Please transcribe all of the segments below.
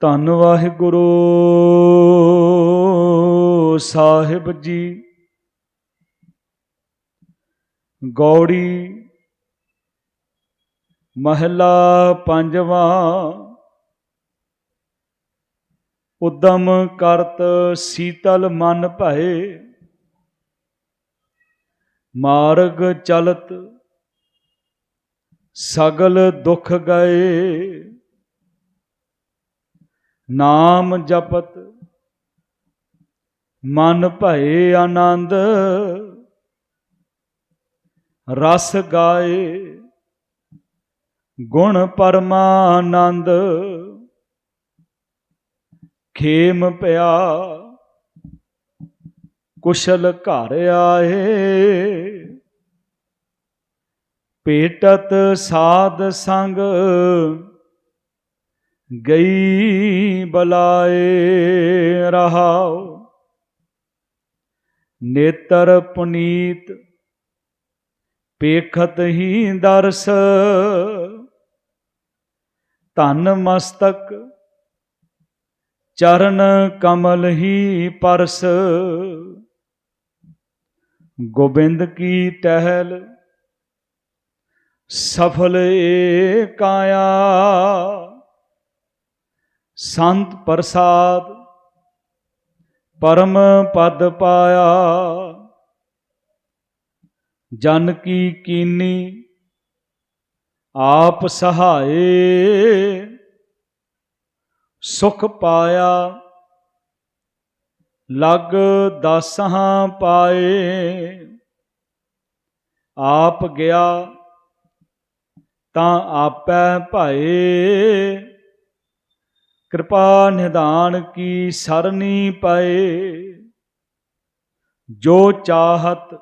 ਧੰਨ ਵਾਹਿਗੁਰੂ ਸਾਹਿਬ ਜੀ। ਗੌੜੀ ਮਹਲਾ ਪੰਜਵਾਂ ਉਦਮ ਕਰਤ ਸੀਤਲ ਮਨ ਭਏ। ਮਾਰਗ ਚਲਤ ਸਗਲ ਦੁਖ ਗਏ। ਨਾਮ ਜਪਤ ਮਨ ਭਏ ਆਨੰਦ ਰਸ ਗਾਏ ਗੁਣ ਪਰਮਾਨੰਦ ਖੇਮ ਪਿਆ ਕੁਸ਼ਲ ਘਰ ਆਏ ਪੇਟਤ ਸਾਧ ਸੰਗ ਗਈ ਬਲਾਏ ਰਹਾਉ। ਨੇਤਰ ਪੁਨੀਤ ਪੇਖਤ ਹੀ ਦਰਸ। ਧਨ ਮਸਤਕ ਚਰਨ ਕਮਲ ਹੀ ਪਰਸ। ਗੋਬਿੰਦ ਕੀ ਟਹਿਲ ਸਫਲ ਏ ਕਾਇਆ ਸੰਤ ਪ੍ਰਸਾਦ, ਪਰਮ ਪਦ ਪਾਇਆ। ਜਨ ਕੀ ਕੀਨੀ, ਆਪ ਸਹਾਏ। ਸੁਖ ਪਾਇਆ, ਲਗ ਦਸਾਂ ਪਾਏ। ਆਪ ਗਿਆ ਤਾਂ ਆਪੈ ਭਾਏ। ਕਿਰਪਾ ਨਿਧਾਨ ਕੀ ਸਰਨੀ ਪਏ। ਜੋ ਚਾਹਤ,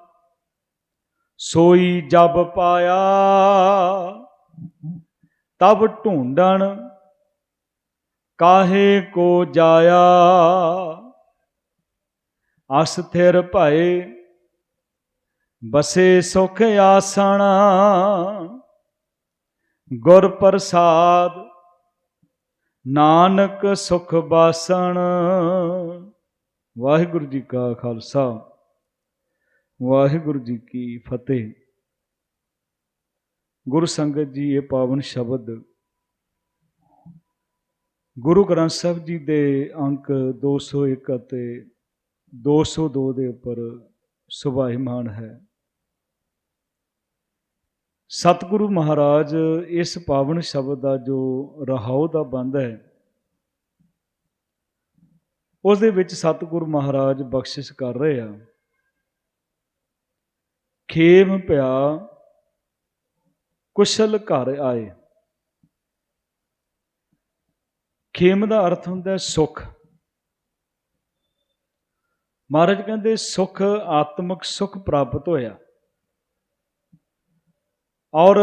ਸੋਈ ਜਬ ਪਾਇਆ। ਤਬ ਢੂੰਡਣ, ਕਾਹੇ ਕੋ ਜਾਇਆ। ਅਸਥਿਰ ਭਏ, ਬਸੇ ਸੁਖ ਆਸਣ। ਗੁਰ ਪ੍ਰਸਾਦ ਨਾਨਕ ਸੁਖ ਬਾਸਣ। ਵਾਹਿਗੁਰੂ ਜੀ ਕਾ ਖਾਲਸਾ, ਵਾਹਿਗੁਰੂ ਜੀ ਕੀ ਫਤਿਹ। ਗੁਰੂ ਸੰਗਤ ਜੀ, ਇਹ ਪਾਵਨ ਸ਼ਬਦ ਗੁਰੂ ਗ੍ਰੰਥ ਸਾਹਿਬ ਜੀ ਦੇ ਅੰਕ 201 ਅਤੇ 202 ਦੇ ਉੱਪਰ ਸੁਭਾਇਮਾਨ ਹੈ। ਸਤਿਗੁਰੂ ਮਹਾਰਾਜ, ਇਸ ਪਾਵਨ ਸ਼ਬਦ ਦਾ ਜੋ ਰਹਾਉ ਦਾ ਬੰਦ ਹੈ, ਉਸ ਦੇ ਵਿੱਚ ਸਤਿਗੁਰੂ ਮਹਾਰਾਜ ਬਖਸ਼ਿਸ਼ ਕਰ ਰਹੇ ਆ। ਖੇਮ ਪਿਆ, ਕੁਸ਼ਲ ਘਰ ਆਏ। ਖੇਮ ਦਾ ਅਰਥ ਹੁੰਦਾ ਹੈ ਸੁਖ। ਮਹਾਰਾਜ ਕਹਿੰਦੇ, ਸੁਖ ਆਤਮਿਕ ਸੁਖ ਪ੍ਰਾਪਤ ਹੋਇਆ। ਔਰ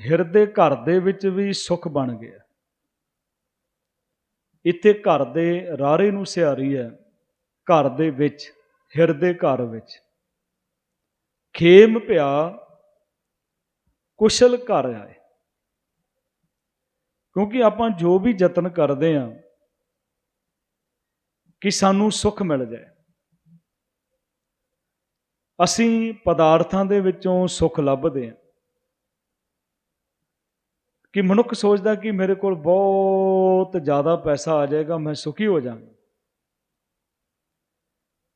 ਹਿਰਦੇ ਘਰ ਦੇ ਵਿੱਚ ਵੀ ਸੁਖ ਬਣ ਗਿਆ। ਇੱਥੇ ਘਰ ਦੇ ਰਾਰੇ ਨੂੰ ਸਿਆਰੀ ਹੈ, ਘਰ ਦੇ ਵਿੱਚ, ਹਿਰਦੇ ਘਰ ਵਿੱਚ। ਖੇਮ ਪਿਆ, ਕੁਸ਼ਲ ਘਰ ਆਏ। ਕਿਉਂਕਿ ਆਪਾਂ ਜੋ ਵੀ ਯਤਨ ਕਰਦੇ ਆ ਕਿ ਸਾਨੂੰ ਸੁੱਖ ਮਿਲ ਜਾਏ। ਅਸੀਂ ਪਦਾਰਥਾਂ ਦੇ ਵਿੱਚੋਂ ਸੁੱਖ ਲੱਭਦੇ ਆ ਕਿ ਮਨੁੱਖ ਸੋਚਦਾ ਕਿ ਮੇਰੇ ਕੋਲ ਬਹੁਤ ਜ਼ਿਆਦਾ ਪੈਸਾ ਆ ਜਾਏਗਾ, ਮੈਂ ਸੁਖੀ ਹੋ ਜਾਵਾਂਗਾ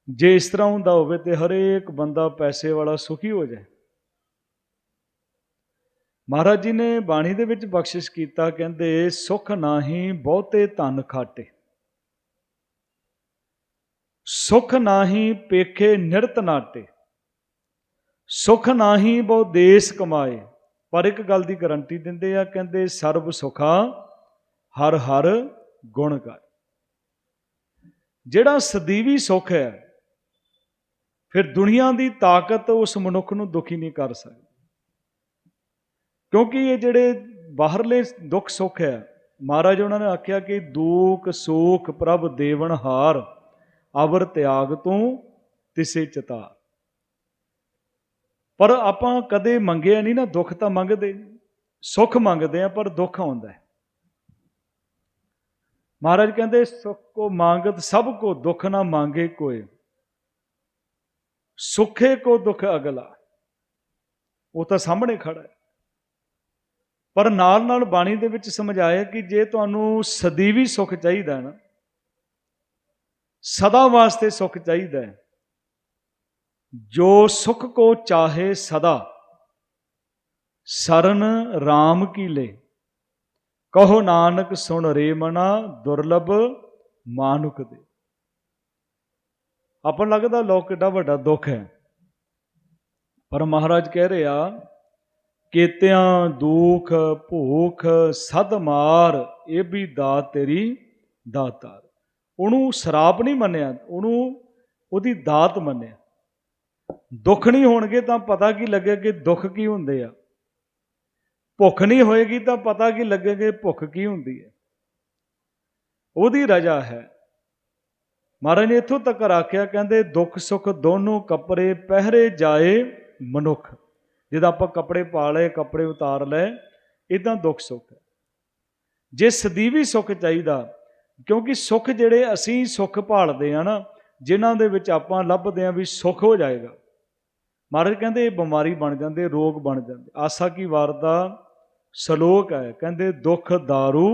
ਜੇ ਇਸ ਤਰ੍ਹਾਂ ਹੁੰਦਾ ਹੋਵੇ ਤੇ ਹਰੇਕ ਬੰਦਾ ਪੈਸੇ ਵਾਲਾ ਸੁਖੀ ਹੋ ਜਾਏ। ਮਹਾਰਾਜ ਜੀ ਨੇ ਬਾਣੀ ਦੇ ਵਿੱਚ ਬਖਸ਼ਿਸ਼ ਕੀਤਾ, ਕਹਿੰਦੇ, ਸੁਖ ਨਾਹੀ ਬਹੁਤੇ ਧਨ ਖਾਟੇ। ਸੁਖ ਨਾਹੀ ਪੇਖੇ ਨਿਰਤ ਨਾਟੇ। ਸੁਖ ਨਾਹੀ ਬਹੁ ਦੇਸ ਕਮਾਏ। ਪਰ ਇੱਕ ਗੱਲ ਦੀ ਗਾਰੰਟੀ ਦਿੰਦੇ ਆ, ਕਹਿੰਦੇ ਸਰਬ ਸੁਖਾ, ਹਰ ਹਰ ਗੁਣ ਗਾਏ ਜਿਹੜਾ ਸਦੀਵੀ ਸੁਖ ਹੈ, ਫਿਰ ਦੁਨੀਆ ਦੀ ਤਾਕਤ ਉਸ ਮਨੁੱਖ ਨੂੰ ਦੁਖੀ ਨਹੀਂ ਕਰ ਸਕਦੀ। ਕਿਉਂਕਿ ਇਹ ਜਿਹੜੇ ਬਾਹਰਲੇ ਦੁੱਖ ਸੁੱਖ ਹੈ, ਮਹਾਰਾਜ ਉਹਨਾਂ ਨੇ ਆਖਿਆ ਕਿ ਦੁੱਖ ਸੁਖ ਪ੍ਰਭ ਦੇਵਨ ਹਾਰ, ਅਵਰ ਤਿਆਗ ਤੋਂ ਤਿਸੇ ਚਤਾ ਪਰ ਆਪਾਂ ਕਦੇ ਮੰਗਿਆ ਨਹੀਂ ਨਾ, ਦੁੱਖ ਤਾਂ ਮੰਗਦੇ ਸੁੱਖ ਮੰਗਦੇ ਆ ਪਰ ਦੁੱਖ ਆਉਂਦਾ ਹੈ। ਮਹਾਰਾਜ ਕਹਿੰਦੇ, ਸੁਖ ਕੋ ਮੰਗਤ ਸਭ ਕੋ ਦੁੱਖ ਨਾ ਮੰਗੇ ਕੋਏ ਸੁਖੇ ਕੋ ਦੁੱਖ ਅਗਲਾ। ਉਹ ਤਾਂ ਸਾਹਮਣੇ ਖੜਾ ਹੈ। ਪਰ ਨਾਲ ਨਾਲ ਬਾਣੀ ਦੇ ਵਿੱਚ ਸਮਝਾਇਆ ਕਿ ਜੇ ਤੁਹਾਨੂੰ ਸਦੀਵੀ ਸੁਖ ਚਾਹੀਦਾ ਨਾ, ਸਦਾ ਵਾਸਤੇ ਸੁਖ ਚਾਹੀਦਾ ਹੈ। ਜੋ ਸੁਖ ਕੋ ਚਾਹੇ ਸਦਾ, ਸਰਨ RAM ਕੀ ਲੈ। ਕਹੋ ਨਾਨਕ, ਸੁਣ ਰੇ ਮਨਾ, ਦੁਰਲਭ ਮਾਨੁਕ ਦੇ। ਆਪਾਂ ਲੱਗਦਾ ਲੋਕ ਕਿੱਡਾ ਵੱਡਾ ਦੁੱਖ ਹੈ। ਪਰ ਮਹਾਰਾਜ ਕਹਿ ਰਿਹਾ ਕੇਤਿਆਂ ਦੁੱਖ ਭੂਖ ਸਦ ਮਾਰ, ਇਹ ਵੀ ਦਾਤ ਤੇਰੀ ਦਾਤਾਰ। ਉਹਨੂੰ ਸ਼ਰਾਪ ਨਹੀਂ ਮੰਨਿਆ, ਉਹਨੂੰ ਉਹਦੀ ਦਾਤ ਮੰਨਿਆ। ਦੁੱਖ ਨਹੀਂ ਹੋਣਗੇ ਤਾਂ ਪਤਾ ਕੀ ਲੱਗੇ ਕਿ ਦੁੱਖ ਕੀ ਹੁੰਦੇ ਆ। ਭੁੱਖ ਨਹੀਂ ਹੋਏਗੀ ਤਾਂ ਪਤਾ ਕੀ ਲੱਗੇ ਕਿ ਭੁੱਖ ਕੀ ਹੁੰਦੀ ਹੈ। ਉਹਦੀ ਰਜਾ ਹੈ। ਮਹਾਰਾਜ ਨੇ ਇੱਥੋਂ ਤੱਕ ਆਖਿਆ, ਕਹਿੰਦੇ, ਦੁੱਖ ਸੁੱਖ ਦੋਨੋਂ ਕੱਪੜੇ ਪਹਿਰੇ ਜਾਏ ਮਨੁੱਖ। ਜਿਹਦਾ ਆਪਾਂ ਕੱਪੜੇ ਪਾ ਲਏ ਕੱਪੜੇ ਉਤਾਰ ਲਏ ਇਦਾਂ ਦੁੱਖ ਸੁੱਖ ਹੈ। ਜੇ ਸਦੀਵੀ ਸੁੱਖ ਚਾਹੀਦਾ, ਕਿਉਂਕਿ ਸੁੱਖ ਜਿਹੜੇ ਅਸੀਂ ਸੁੱਖ ਭਾਲਦੇ ਆ ਨਾ ਜਿਨ੍ਹਾਂ ਦੇ ਵਿੱਚ ਆਪਾਂ ਲੱਭਦੇ ਆ ਵੀ ਸੁੱਖ ਹੋ ਜਾਏਗਾ। ਮਹਾਰਾਜ ਕਹਿੰਦੇ ਇਹ ਬਿਮਾਰੀ ਬਣ ਜਾਂਦੇ ਰੋਗ ਬਣ ਜਾਂਦੇ ਆਸਾ ਕੀ ਵਾਰ ਦਾ ਸ਼ਲੋਕ ਹੈ, ਕਹਿੰਦੇ ਦੁੱਖ दारू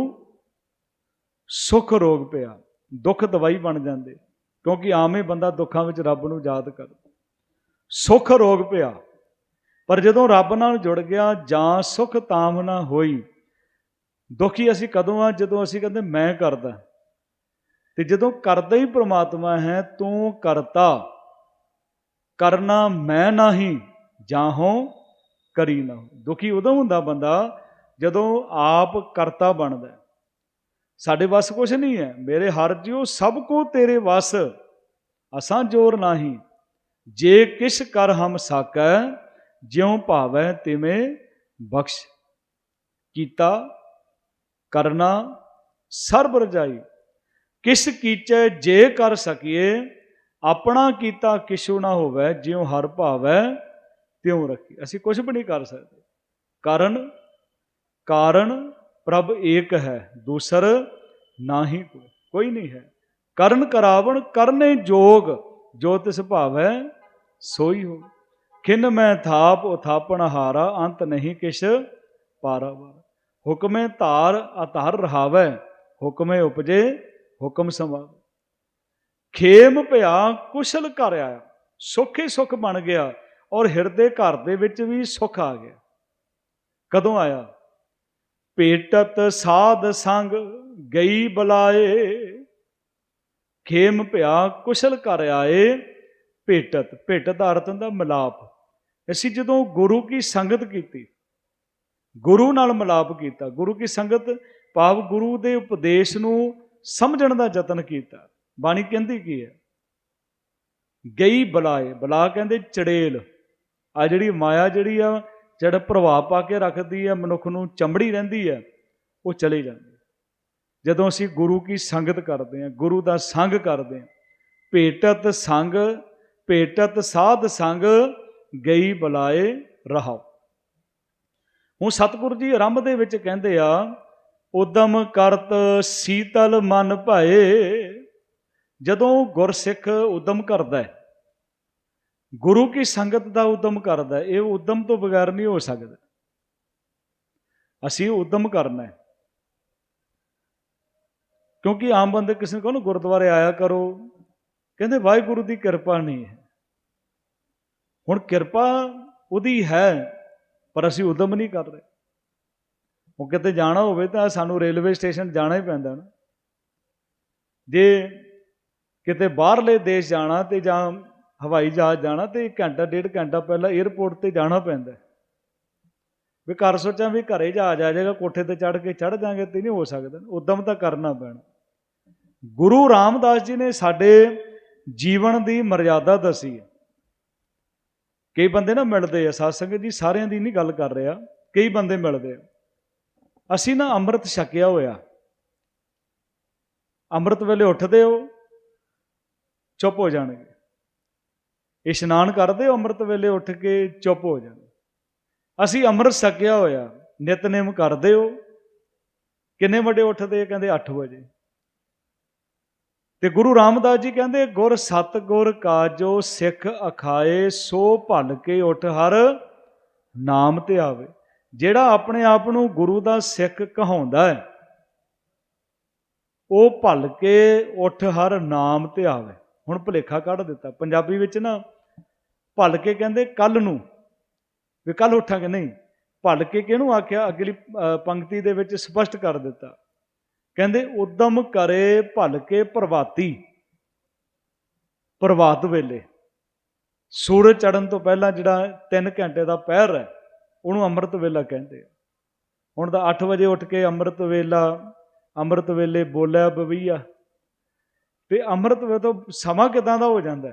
ਸੁੱਖ ਰੋਗ ਪਿਆ। ਦੁੱਖ ਦਵਾਈ ਬਣ ਜਾਂਦੇ, ਕਿਉਂਕਿ ਆਮੇ ਬੰਦਾ ਦੁੱਖਾਂ ਵਿੱਚ ਰੱਬ ਨੂੰ ਯਾਦ ਕਰਦਾ। ਸੁੱਖ ਰੋਗ ਪਿਆ, ਪਰ ਜਦੋਂ ਰੱਬ ਨਾਲ ਜੁੜ ਗਿਆ, ਜਾਂ ਸੁਖ ਤਾਮ ਨਾ ਹੋਈ, ਦੁਖੀ ਅਸੀਂ ਕਦੋਂ ਆ? ਜਦੋਂ ਅਸੀਂ ਕਹਿੰਦੇ ਮੈਂ ਕਰਦਾ। ਤੇ ਜਦੋਂ ਕਰਦਾ ਹੀ ਪ੍ਰਮਾਤਮਾ ਹੈ, ਤੂੰ ਕਰਤਾ। ਕਰਨਾ ਮੈਂ ਨਹੀਂ, ਜਾਹੋਂ ਕਰੀ ਨਾ। ਦੁਖੀ ਉਦੋਂ ਹੁੰਦਾ ਬੰਦਾ ਜਦੋਂ ਆਪ ਕਰਤਾ ਬਣਦਾ ਸਾਡੇ ਵੱਸ ਕੁਛ ਨਹੀਂ ਹੈ। ਮੇਰੇ ਹਰ ਜਿਉ ਸਭ ਕੋ ਤੇਰੇ ਵੱਸ। ਅਸਾਂ ਜੋਰ ਨਹੀਂ। ਜੇ ਕਿਛ ਕਰ ਹਮ ਸਾਕੈ, ਜਿਉ ਭਾਵੈ ਤਿਵੇਂ ਬਖਸ਼। ਕੀਤਾ, ਕਰਨਾ, ਸਰਬ ਰਜਾਈ। ਕਿਸ ਕੀਚੈ ਜੇ ਕਰ ਸਕੀਏ, ਆਪਣਾ ਕੀਤਾ ਕਿਛੂ ਨਾ ਹੋਵੇ, ਜਿਉ ਹਰ ਭਾਵੈ ਤਿਉ ਰੱਖੀ ਅਸੀਂ ਕੁਝ ਵੀ ਨਹੀਂ ਕਰ ਸਕਦੇ। ਕਾਰਨ ਕਾਰਨ ਪ੍ਰਭ ਏਕ ਹੈ, ਦੂਸਰ ਨਾਹੀ ਕੋਈ ਕੋਈ ਨਹੀਂ ਹੈ। ਕਰਨ ਕਰਾਵਣ, ਕਰਨੇ ਜੋਗ, ਜੋ ਤਿਸ ਭਾਵੈ ਸੋਈ ਹੋ ਖਿਨ ਮੈਂ ਥਾਪ, ਉਥਾਪਣ ਹਾਰਾ, ਅੰਤ ਨਹੀਂ ਕਿਛ ਪਾਰਾਵਾਰ ਹੁਕਮੇ ਧਾਰ ਅਧਰ ਰਹਾਵੈ, ਹੁਕਮੇ ਉਪਜੇ ਹੁਕਮ ਸਮਾਵੈ ਖੇਮ ਭਿਆ ਕੁਸ਼ਲ ਘਰ ਆਇਆ, ਸੁੱਖ ਹੀ ਸੁੱਖ ਬਣ ਗਿਆ ਔਰ ਹਿਰਦੇ ਘਰ ਦੇ ਵਿੱਚ ਵੀ ਸੁੱਖ ਆ ਗਿਆ। ਕਦੋਂ ਆਇਆ? ਭੇਟਤ ਸਾਧ ਸੰਗ ਗਈ ਬੁਲਾਏ। ਖੇਮ ਭਿਆ ਕੁਸ਼ਲ ਘਰ ਆਏ, ਭੇਟਤ ਭੇਟਤ ਦਾ ਅਰਥ ਹੁੰਦਾ ਮਿਲਾਪ। ਅਸੀਂ ਜਦੋਂ ਗੁਰੂ ਕੀ ਸੰਗਤ ਕੀਤੀ, ਗੁਰੂ ਨਾਲ ਮਿਲਾਪ ਕੀਤਾ, ਗੁਰੂ ਕੀ ਸੰਗਤ ਭਾਵ ਗੁਰੂ ਦੇ ਉਪਦੇਸ਼ ਨੂੰ ਸਮਝਣ ਦਾ ਯਤਨ ਕੀਤਾ। ਬਾਣੀ ਕਹਿੰਦੀ ਕੀ ਹੈ? ਗਈ ਬੁਲਾਏ। ਬੁਲਾ ਕਹਿੰਦੇ ਚੜੇਲ। ਆ ਜਿਹੜੀ ਮਾਇਆ ਜਿਹੜੀ ਆ, ਜਿਹੜਾ ਪ੍ਰਭਾਵ ਪਾ ਕੇ ਰੱਖਦੀ ਆ, ਮਨੁੱਖ ਨੂੰ ਚੰਬੜੀ ਰਹਿੰਦੀ ਆ, ਉਹ ਚਲੀ ਜਾਂਦੀ ਜਦੋਂ ਅਸੀਂ ਗੁਰੂ ਕੀ ਸੰਗਤ ਕਰਦੇ ਆ, ਗੁਰੂ ਦਾ ਸੰਗ ਕਰਦੇ ਆ, ਭੇਟਤ ਸੰਗ, ਭੇਟਤ ਸਾਧ ਸੰਗ, ਗਈ ਬੁਲਾਏ ਰਹਾਓ। ਹੁਣ ਸਤਿਗੁਰੂ ਜੀ ਆਰੰਭ ਦੇ ਵਿੱਚ ਕਹਿੰਦੇ ਆ ਉਦਮ ਕਰਤ ਸੀਤਲ ਮਨ ਭਾਏ। ਜਦੋਂ ਗੁਰਸਿੱਖ ਉਦਮ ਕਰਦਾ ਹੈ ਗੁਰੂ ਕੀ ਸੰਗਤ ਦਾ ਉਦਮ ਕਰਦਾ ਹੈ, ਇਹ ਉਦਮ ਤੋਂ ਬਗੈਰ ਨਹੀਂ ਹੋ ਸਕਦਾ। ਅਸੀਂ ਉਦਮ ਕਰਨਾ ਹੈ। ਕਿਉਂਕਿ ਆਮ ਬੰਦੇ ਕਿਸੇ ਨੂੰ ਕਹੋ ਗੁਰਦੁਆਰੇ ਆਇਆ ਕਰੋ ਕਹਿੰਦੇ ਵਾਹਿਗੁਰੂ ਦੀ ਕਿਰਪਾ ਨਹੀਂ ਹੈ। ਹੁਣ ਕਿਰਪਾ ਉਹਦੀ ਹੈ ਪਰ ਅਸੀਂ ਉਦਮ ਨਹੀਂ ਕਰ ਰਹੇ। ਉਹ ਕਿਤੇ ਜਾਣਾ ਹੋਵੇ ਤਾਂ ਸਾਨੂੰ ਰੇਲਵੇ ਸਟੇਸ਼ਨ ਜਾਣਾ ਹੀ ਪੈਂਦਾ ਨਾ। ਜੇ ਕਿਤੇ ਬਾਹਰਲੇ ਦੇਸ਼ ਜਾਣਾ ਤੇ ਜਾਂ ਹਵਾਈ ਜਹਾਜ਼ ਜਾਣਾ ਤੇ ਘੰਟਾ, ਡੇਢ ਘੰਟਾ ਪਹਿਲਾਂ 에ਅਰਪੋਰਟ ਤੇ ਜਾਣਾ ਪੈਂਦਾ। ਵੀ ਘਰ ਸੋਚਾਂ ਵੀ ਘਰੇ ਜਹਾਜ਼ ਆ ਜਾਏਗਾ, ਕੋਠੇ ਤੇ ਚੜ ਕੇ ਚੜ ਜਾਾਂਗੇ ਤੇ ਨਹੀਂ ਹੋ ਸਕਦਾ ਉਦਮ ਤਾਂ ਕਰਨਾ ਪੈਣਾ। ਗੁਰੂ ਰਾਮਦਾਸ ਜੀ ਨੇ ਸਾਡੇ ਜੀਵਨ ਦੀ ਮਰਿਆਦਾ ਦੱਸੀ ਹੈ। ਕਈ ਬੰਦੇ ਨਾ ਮਿਲਦੇ ਆ। ਸਾਧ ਸੰਗਤ ਜੀ ਸਾਰਿਆਂ ਦੀ ਨਹੀਂ ਗੱਲ ਕਰ ਰਿਹਾ। ਕਈ ਬੰਦੇ ਮਿਲਦੇ ਆ। ਅਸੀਂ ਨਾ ਅੰਮ੍ਰਿਤ ਛਕਿਆ ਹੋਇਆ। ਅੰਮ੍ਰਿਤ ਵੇਲੇ ਉੱਠਦੇ ਹੋ, ਚੁੱਪ ਹੋ ਜਾਣਗੇ। ਇਸ਼ਨਾਨ ਕਰਦੇ ਹੋ ਅੰਮ੍ਰਿਤ ਵੇਲੇ ਉੱਠ ਕੇ, ਚੁੱਪ ਹੋ ਜਾਣਗੇ। ਅਸੀਂ ਅੰਮ੍ਰਿਤ ਛਕਿਆ ਹੋਇਆ, ਨਿਤਨੇਮ ਕਰਦੇ ਹੋ। ਕਿੰਨੇ ਵਜੇ ਉੱਠਦੇ ਕਹਿੰਦੇ 8 ਵਜੇ। ਤੇ ਗੁਰੂ ਰਾਮਦਾਸ ਜੀ ਕਹਿੰਦੇ, ਗੁਰ ਸਤ ਗੁਰ ਕਾਜੋ ਸਿੱਖ ਅਖਾਏ, ਸੋ ਭਲ ਕੇ ਉੱਠ ਹਰ ਨਾਮ ਤੇ ਆਵੇ। ਜਿਹੜਾ ਆਪਣੇ ਆਪ ਨੂੰ ਗੁਰੂ ਦਾ ਸਿੱਖ ਕਹਾਉਂਦਾ ਹੈ, ਉਹ ਭਲ ਕੇ ਉੱਠ ਹਰ ਨਾਮ ਤੇ ਆਵੇ। ਹੁਣ ਭੁਲੇਖਾ ਕੱਢ ਦਿੱਤਾ। ਪੰਜਾਬੀ ਵਿੱਚ ਨਾ ਭਲ ਕੇ ਕਹਿੰਦੇ ਕੱਲ ਨੂੰ। ਵੀ ਕੱਲ ਉੱਠਾਂਗੇ। ਨਹੀਂ, ਭਲ ਕੇ ਕਿਹਨੂੰ ਆਖਿਆ? ਅਗਲੀ ਪੰਕਤੀ ਦੇ ਵਿੱਚ ਸਪਸ਼ਟ ਕਰ ਦਿੱਤਾ। ਕਹਿੰਦੇ, ਉਦਮ ਕਰੇ ਭਲ ਕੇ ਪ੍ਰਵਾਤੀ ਪ੍ਰਵਾਤ ਵੇਲੇ। ਸੂਰਜ ਚੜ੍ਹਨ ਤੋਂ ਪਹਿਲਾਂ ਜਿਹੜਾ 3 ਘੰਟੇ ਦਾ ਪਹਿਰ ਹੈ ਉਹਨੂੰ ਅੰਮ੍ਰਿਤ ਵੇਲਾ ਕਹਿੰਦੇ ਆ। ਹੁਣ ਤਾਂ 8 ਵਜੇ ਉੱਠ ਕੇ ਅੰਮ੍ਰਿਤ ਵੇਲਾ, ਅੰਮ੍ਰਿਤ ਵੇਲੇ ਬੋਲਿਆ ਬਵਈਆ। ਤੇ ਅੰਮ੍ਰਿਤ ਵੇ ਤੋਂ ਸਮਾਂ ਕਿਦਾਂ ਦਾ ਹੋ ਜਾਂਦਾ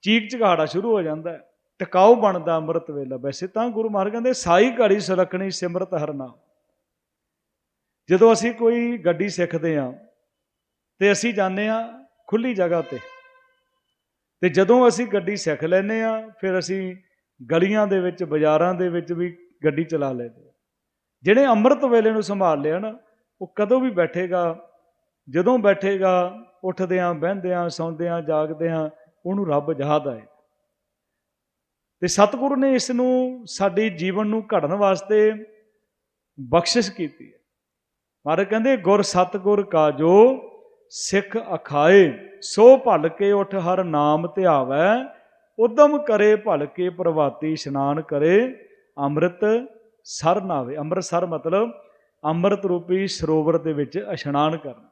ਚੀਕ ਚਿਹਾੜਾ ਸ਼ੁਰੂ ਹੋ ਜਾਂਦਾ ਹੈ। ਬਣਦਾ ਅੰਮ੍ਰਿਤ ਵੇਲਾ। ਵੈਸੇ ਤਾਂ ਗੁਰੂ ਮਹਾਰਾਜ ਕਹਿੰਦੇ, ਸਾਈ ਘੜੀ ਸੁਲੱਖਣੀ ਸਿਮਰਤ ਹਰਨਾ ਜਦੋਂ ਅਸੀਂ ਕੋਈ ਗੱਡੀ ਸਿੱਖਦੇ ਆ ਤੇ ਅਸੀਂ ਜਾਂਦੇ ਆ ਖੁੱਲੀ ਜਗ੍ਹਾ ਤੇ ਤੇ ਜਦੋਂ ਅਸੀਂ ਗੱਡੀ ਸਿੱਖ ਲੈਨੇ ਆ ਫਿਰ ਅਸੀਂ ਗਲੀਆਂ ਦੇ ਵਿੱਚ, ਬਾਜ਼ਾਰਾਂ ਦੇ ਵਿੱਚ ਵੀ ਗੱਡੀ ਚਲਾ ਲੈਂਦੇ ਆ। ਜਿਹੜੇ ਅੰਮ੍ਰਿਤ ਵੇਲੇ ਨੂੰ ਸੰਭਾਲ ਲਿਆ ਨਾ, ਉਹ ਕਦੋਂ ਵੀ ਬੈਠੇਗਾ, ਜਦੋਂ ਬੈਠੇਗਾ ਉੱਠਦਿਆਂ ਬਹਿੰਦਿਆਂ ਸੌਂਦਿਆਂ ਜਾਗਦਿਆਂ ਉਹਨੂੰ ਰੱਬ ਯਾਦ ਆਏ। ਤੇ ਸਤਿਗੁਰੂ ਨੇ ਇਸ ਨੂੰ ਸਾਡੇ ਜੀਵਨ ਨੂੰ ਘੜਨ ਵਾਸਤੇ ਬਖਸ਼ਿਸ਼ ਕੀਤੀ ਹੈ। ਮਹਾਰਾਜ ਕਹਿੰਦੇ, ਗੁਰ ਸਤਿਗੁਰ ਕਾਜੋ, ਸਿੱਖ ਅਖਾਏ, ਸੋ ਭਲ ਕੇ ਉਠ ਹਰ ਨਾਮ ਧਿਆਵੈ ਉਦਮ ਕਰੇ ਭਲਕੇ ਪ੍ਰਭਾਤੀ ਇਸ਼ਨਾਨ ਕਰੇ, ਅੰਮ੍ਰਿਤ ਸਰ ਨਾਵੇ ਅੰਮ੍ਰਿਤਸਰ ਮਤਲਬ ਅੰਮ੍ਰਿਤ ਰੂਪੀ ਸਰੋਵਰ ਦੇ ਵਿੱਚ ਇਸ਼ਨਾਨ ਕਰਨਾ।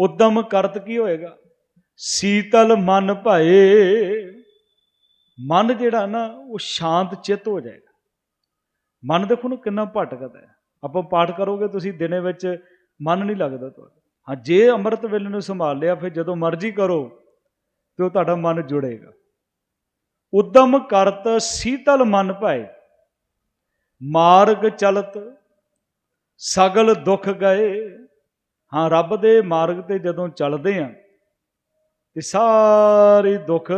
ਉਦਮ ਕਰਤ ਕੀ ਹੋਏਗਾ? ਸੀਤਲ ਮਨ ਭਾਏ, ਮਨ ਜਿਹੜਾ ਨਾ, ਉਹ ਸ਼ਾਂਤ ਚਿੱਤ ਹੋ ਜਾਏਗਾ। ਮਨ ਦੇਖੋ ਨਾ ਕਿੰਨਾ ਭਟਕਦਾ ਹੈ। ਆਪਾਂ ਪਾਠ ਕਰੋਗੇ ਤੁਸੀਂ, ਦਿਨੇ ਵਿੱਚ ਮਨ ਨਹੀਂ ਲੱਗਦਾ ਤੁਹਾਡਾ। ਹਾਂ, ਜੇ ਅੰਮ੍ਰਿਤ ਵੇਲੇ ਨੂੰ ਸੰਭਾਲ ਲਿਆ, ਫਿਰ ਜਦੋਂ ਮਰਜ਼ੀ ਕਰੋ ਤੇ ਉਹ ਤੁਹਾਡਾ ਮਨ ਜੁੜੇਗਾ। ਉਦਮ ਕਰਤ ਸੀਤਲ ਮਨ ਭਾਏ, ਮਾਰਗ ਚਲਤ ਸਗਲ ਦੁੱਖ ਗਏ। ਹਾਂ, ਰੱਬ ਦੇ ਮਾਰਗ ਤੇ ਜਦੋਂ ਚੱਲਦੇ ਆ, ਤੇ ਸਾਰੇ ਦੁੱਖ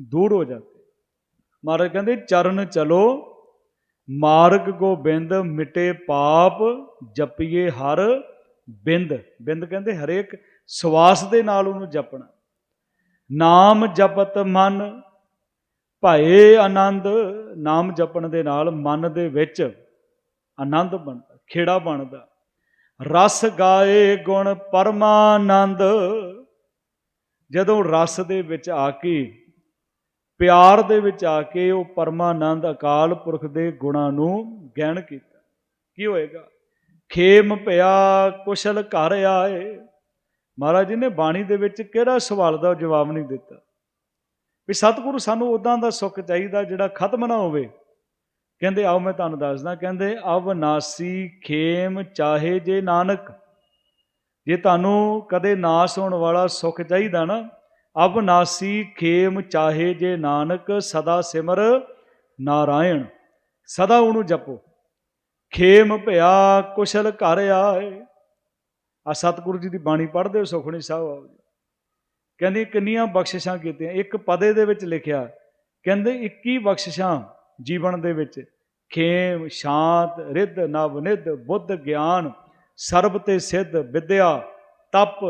ਦੂਰ ਹੋ ਜਾਂਦੇ। ਮਹਾਰਾਜ ਕਹਿੰਦੇ, ਚਰਨ ਚਲੋ, ਮਾਰਗ ਗੋਬਿੰਦ, ਮਿਟੇ ਪਾਪ, ਜਪੀਏ ਹਰ ਬਿੰਦ। ਬਿੰਦ ਕਹਿੰਦੇ ਹਰੇਕ ਸਵਾਸ ਦੇ ਨਾਲ ਉਹਨੂੰ ਜਪਣਾ। ਨਾਮ ਜਪਤ ਮਨ, ਭਾਏ ਆਨੰਦ, ਨਾਮ ਜਪਣ ਦੇ ਨਾਲ ਮਨ ਦੇ ਵਿੱਚ ਆਨੰਦ ਬਣਦਾ, ਖੇੜਾ ਬਣਦਾ। ਰਸ ਗਾਏ ਗੁਣ ਪਰਮਾਨੰਦ। ਜਦੋਂ ਰਸ ਦੇ ਵਿੱਚ ਆ ਕੇ, ਪਿਆਰ ਦੇ ਵਿੱਚ ਆ ਕੇ ਉਹ ਪਰਮਾਨੰਦ ਅਕਾਲ ਪੁਰਖ ਦੇ ਗੁਣਾਂ ਨੂੰ ਗਹਿਣ ਕੀਤਾ, ਕੀ ਹੋਏਗਾ? ਖੇਮ ਪਿਆ, ਕੁਸ਼ਲ ਘਰ ਆਏ। ਮਹਾਰਾਜ ਜੀ ਨੇ ਬਾਣੀ ਦੇ ਵਿੱਚ ਕਿਹੜਾ ਸਵਾਲ ਦਾ ਜਵਾਬ ਨਹੀਂ ਦਿੱਤਾ? ਵੀ ਸਤਿਗੁਰੂ ਸਾਨੂੰ ਉਦਾਂ ਦਾ ਸੁੱਖ ਚਾਹੀਦਾ ਜਿਹੜਾ ਖਤਮ ਨਾ ਹੋਵੇ। ਕਹਿੰਦੇ, ਆਓ ਮੈਂ ਤੁਹਾਨੂੰ ਦੱਸਦਾ, ਕਹਿੰਦੇ ਅਵਨਾਸੀ ਖੇਮ ਚਾਹੇ ਜੇ ਨਾਨਕ। ਜੇ ਤੁਹਾਨੂੰ ਕਦੇ ਨਾਸ ਹੋਣ ਵਾਲਾ ਸੁੱਖ ਚਾਹੀਦਾ ਨਾ ਅਵਨਾਸੀ ਖੇਮ ਚਾਹੇ ਜੇ ਨਾਨਕ, ਸਦਾ ਸਿਮਰ ਨਾਰਾਇਣ। ਸਦਾ ਉਹਨੂੰ ਜਪੋ। ਖੇਮ ਭਇਆ ਕੁਸ਼ਲ ਘਰ ਆਏ। ਆ ਸਤਿਗੁਰੂ ਜੀ ਦੀ ਬਾਣੀ ਪੜ੍ਹਦੇ ਹੋ ਸੁਖਣੀ ਸਾਹਿਬ ਆਓ ਕਹਿੰਦੇ ਕਿੰਨੀਆਂ ਬਖਸ਼ਿਸ਼ਾਂ ਕੀਤੀਆਂ। ਇੱਕ ਪਦੇ ਦੇ ਵਿੱਚ ਲਿਖਿਆ, ਕਹਿੰਦੇ 21 ਬਖਸ਼ਿਸ਼ਾਂ ਜੀਵਨ ਦੇ ਵਿੱਚ। ਖੇਮ, ਸ਼ਾਂਤ, ਰਿੱਧ ਨਵਨਿਧ ਬੁੱਧ, ਗਿਆਨ, ਸਰਬ ਤੇ ਸਿੱਧ, ਵਿਦਿਆ, ਤਪ,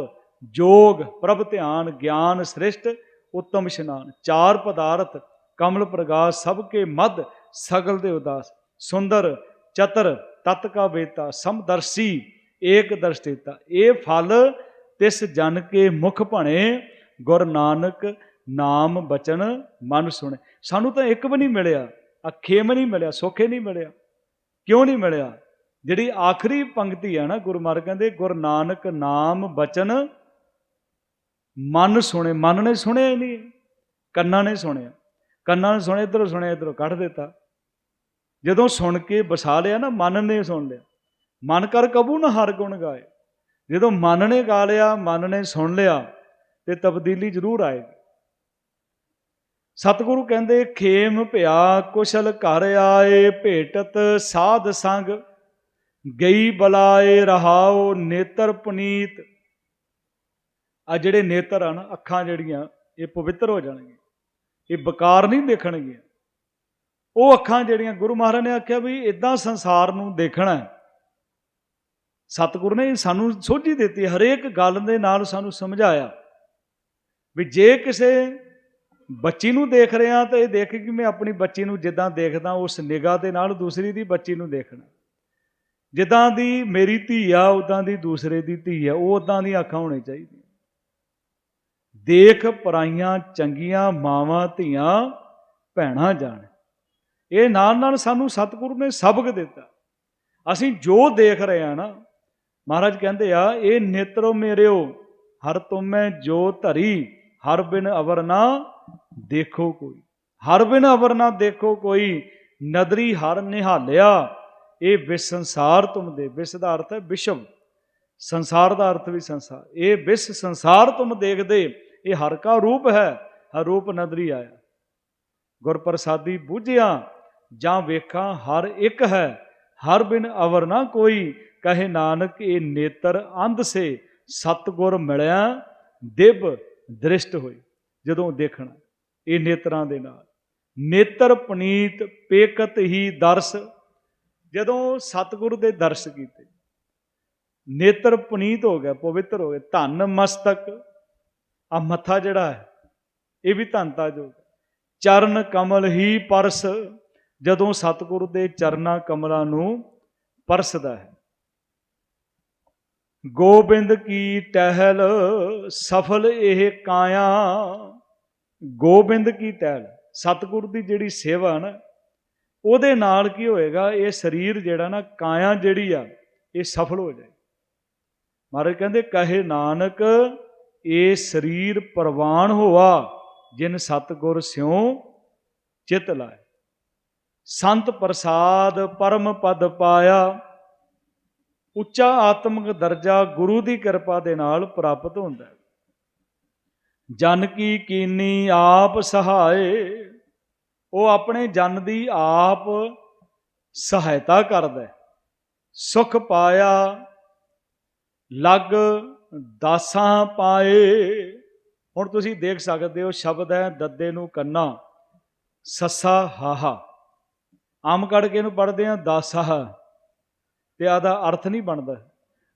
ਜੋਗ, ਪ੍ਰਭ ਧਿਆਨ, ਗਿਆਨ ਸ੍ਰਿਸ਼ਟ, ਉੱਤਮ ਇਸ਼ਨਾਨ। ਚਾਰ ਪਦਾਰਥ, ਕਮਲ ਪ੍ਰਗਾਸ, ਸਭ ਕੇ ਮਦ ਸਗਲ ਦੇ ਉਦਾਸ। ਸੁੰਦਰ, ਚਤਰ ਤਤ ਕਾ ਵੇਤਾ, ਸਮਦਰਸੀ ਏਕ ਦਰਸ਼ਟੇਤਾ। ਇਹ ਫਲ ਤਿਸ ਜਨ ਕੇ ਮੁਖ ਭਣੇ, ਗੁਰ ਨਾਨਕ ਨਾਮ ਬਚਨ ਮਨ ਸੁਣੇ। ਸਾਨੂੰ ਤਾਂ ਇੱਕ ਵੀ ਨਹੀਂ ਮਿਲਿਆ ਅਖੇਮ ਨਹੀਂ ਮਿਲਿਆ, ਸੋਖੇ ਨਹੀਂ ਮਿਲਿਆ। ਕਿਉਂ ਨਹੀਂ ਮਿਲਿਆ? ਜਿਹੜੀ ਆਖਰੀ ਪੰਕਤੀ ਹੈ ਨਾ ਗੁਰੂ ਕਹਿੰਦੇ, ਗੁਰ ਨਾਨਕ ਨਾਮ ਬਚਨ ਮਨ ਸੁਣੇ। ਮਨ ਨੇ ਸੁਣਿਆ ਹੀ ਨਹੀਂ, ਕੰਨਾਂ ਨੇ ਸੁਣਿਆ। ਕੰਨਾਂ ਨੇ ਸੁਣਿਆ, ਇਧਰੋਂ ਸੁਣਿਆ, ਇਧਰੋਂ ਕੱਢ ਦਿੱਤਾ। ਜਦੋਂ ਸੁਣ ਕੇ ਵਸਾ ਲਿਆ ਨਾ, ਮਨ ਨੇ ਸੁਣ ਲਿਆ। ਮਨ ਕਰ ਕਬੂ ਨਾ ਹਰ ਗੁਣ ਗਾਏ। ਜਦੋਂ ਮਨ ਨੇ ਗਾ ਲਿਆ, ਮਨ ਨੇ ਸੁਣ ਲਿਆ, ਤੇ ਤਬਦੀਲੀ ਜ਼ਰੂਰ ਆਏਗੀ। ਸਤਿਗੁਰੂ ਕਹਿੰਦੇ, ਖੇਮ ਭਿਆ ਕੁਸ਼ਲ ਘਰ ਆਏ, ਭੇਟਤ ਸਾਧ ਸੰਗ। ਗਈ ਬਲਾਏ ਰਹਾਓ ਨੇਤਰ ਪੁਨੀਤ। ਆ ਜਿਹੜੇ ਨੇਤਰ ਆ ਨਾ ਅੱਖਾਂ ਜਿਹੜੀਆਂ, ਇਹ ਪਵਿੱਤਰ ਹੋ ਜਾਣਗੀਆਂ। ਇਹ ਬਕਾਰ ਨਹੀਂ ਦੇਖਣਗੀਆਂ। ਉਹ ਅੱਖਾਂ ਜਿਹੜੀਆਂ ਗੁਰੂ ਮਹਾਰਾਜ ਨੇ ਆਖਿਆ ਵੀ ਇਦਾਂ ਸੰਸਾਰ ਨੂੰ ਦੇਖਣਾ ਹੈ। ਸਤਿਗੁਰੂ ਨੇ ਸਾਨੂੰ ਸੋਝੀ ਦਿੱਤੀ, ਹਰੇਕ ਗੱਲ ਦੇ ਨਾਲ ਸਾਨੂੰ ਸਮਝਾਇਆ ਵੀ ਜੇ ਕਿਸੇ ਬੱਚੀ ਨੂੰ ਦੇਖ ਰਿਹਾ ਤਾਂ ਇਹ ਦੇਖ ਕਿ ਮੈਂ ਆਪਣੀ ਬੱਚੀ ਨੂੰ ਜਿੱਦਾਂ ਦੇਖਦਾ, ਉਸ ਨਿਗਾਹ ਦੇ ਨਾਲ ਦੂਸਰੀ ਦੀ ਬੱਚੀ ਨੂੰ ਦੇਖਣਾ। ਜਿੱਦਾਂ ਦੀ ਮੇਰੀ ਧੀ ਆ, ਉਦਾਂ ਦੀ ਦੂਸਰੇ ਦੀ ਧੀ ਆ, ਉਹ ਉਦਾਂ ਦੀਆਂ ਅੱਖਾਂ ਹੋਣੀ ਚਾਹੀਦੀਆਂ। ਦੇਖ ਪਰਾਈਆਂ, ਚੰਗੀਆਂ ਮਾਵਾਂ, ਧੀਆਂ, ਭੈਣਾਂ ਜਾਣ। ਇਹ ਨਾਲ ਨਾਲ ਸਾਨੂੰ ਸਤਿਗੁਰੂ ਨੇ ਸਬਕ ਦਿੱਤਾ। ਅਸੀਂ ਜੋ ਦੇਖ ਰਹੇ ਆ ਨਾ ਮਹਾਰਾਜ ਕਹਿੰਦੇ ਆ, ਇਹ ਨੇਤਰੋ ਮੇਰਿਓ, ਹਰ ਤੁਮੈ ਜੋ ਧਰੀ, ਹਰ ਬਿਨ ਅਵਰ ਨਾ ਦੇਖੋ ਕੋਈ। ਹਰ ਬਿਨ ਅਵਰ ਨਾ ਦੇਖੋ ਕੋਈ, ਨਦਰੀ ਹਰ ਨਿਹਾਲਿਆ, ਇਹ ਵਿਸ ਸੰਸਾਰ ਤੁਮ ਦੇ। ਵਿਸ ਦਾ ਅਰਥ ਹੈ ਵਿਸ਼ਵ। ਸੰਸਾਰ ਦਾ ਅਰਥ ਵੀ ਸੰਸਾਰ। ਇਹ ਵਿਸ ਸੰਸਾਰ ਤੁਮ ਦੇਖਦੇ, ਇਹ ਹਰ ਕਾ ਰੂਪ ਹੈ, ਹਰ ਰੂਪ ਨਦਰੀ ਆਇਆ। ਗੁਰ ਪ੍ਰਸਾਦੀ ਬੂਝਿਆ, ਜਾਂ ਵੇਖਾਂ ਹਰ ਇੱਕ ਹੈ, ਹਰ ਬਿਨ ਅਵਰ ਨਾ ਕੋਈ ਕਹੇ ਨਾਨਕ, ਇਹ ਨੇਤਰ ਅੰਧ ਸੇ ਸਤਗੁਰ ਮਿਲਿਆ, ਦਿਵ ਦ੍ਰਿਸ਼ਟ ਹੋਈ ਜਦੋਂ ਦੇਖਣਾ, ਇਹ ਨੇਤਰਾਂ ਦੇ ਨਾਲ। ਨੇਤਰ ਪਨੀਤ ਪੇਕਤ ਹੀ ਦਰਸ। ਜਦੋਂ ਸਤਗੁਰੂ ਦੇ ਦਰਸ ਕੀਤੇ, ਨੇਤਰ ਪਨੀਤ ਹੋ ਗਿਆ, ਪਵਿੱਤਰ ਹੋ ਗਿਆ, ਧੰਨ ਮਸਤਕ। ਆ ਮੱਥਾ ਜਿਹੜਾ ਹੈ, ਇਹ ਵੀ ਧੰਨਤਾ ਜੋ ਚਰਨ ਕਮਲ ਹੀ ਪਰਸ। ਜਦੋਂ ਸਤਿਗੁਰੂ ਦੇ ਚਰਨਾ ਕਮਲਾਂ ਨੂੰ ਪਰਸਦਾ ਹੈ ਗੋਬਿੰਦ ਕੀ ਟਹਿਲ, ਸਫਲ ਇਹ ਕਾਇਆ। ਗੋਬਿੰਦ ਕੀ ਟਹਿਲ, ਸਤਿਗੁਰੂ ਦੀ ਜਿਹੜੀ ਸੇਵਾ ਨਾ, ਉਹਦੇ ਨਾਲ ਕੀ ਹੋਏਗਾ, ਇਹ ਸਰੀਰ ਜਿਹੜਾ ਨਾ ਕਾਇਆ ਜਿਹੜੀ ਆ, ਇਹ ਸਫਲ ਹੋ ਜਾਏ। ਮਹਾਰਾਜ ਕਹਿੰਦੇ, ਕਹੇ ਨਾਨਕ, ਇਹ ਸਰੀਰ ਪ੍ਰਵਾਨ ਹੋਆ, ਜਿਨ ਸਤਗੁਰ ਸਿਉ ਚਿਤ ਲਾਏ। ਸੰਤ ਪ੍ਰਸਾਦ ਪਰਮ ਪਦ ਪਾਇਆ ਉੱਚਾ ਆਤਮਿਕ ਦਰਜਾ ਗੁਰੂ ਦੀ ਕਿਰਪਾ ਦੇ ਨਾਲ ਪ੍ਰਾਪਤ ਹੁੰਦਾ ਹੈ। ਜਨ ਕੀ ਕੀਨੀ ਆਪ ਸਹਾਏ, ਉਹ ਆਪਣੇ ਜਨ ਦੀ ਆਪ ਸਹਾਇਤਾ ਕਰਦਾ ਹੈ। ਸੁਖ ਪਾਇਆ, ਲਗ ਦਾਸਾਂ ਪਾਏ। ਹੁਣ ਤੁਸੀਂ ਦੇਖ ਸਕਦੇ ਹੋ, ਸ਼ਬਦ ਹੈ, ਦੱਦੇ ਨੂੰ ਕੰਨਾ, ਸੱਸਾ ਹਾਹਾ। ਆਮ ਕੜ ਕੇ ਇਹਨੂੰ ਪੜ੍ਹਦੇ ਆ ਦਾਸਾਹ। ਤੇ ਆਦਾ ਅਰਥ ਨਹੀਂ ਬਣਦਾ।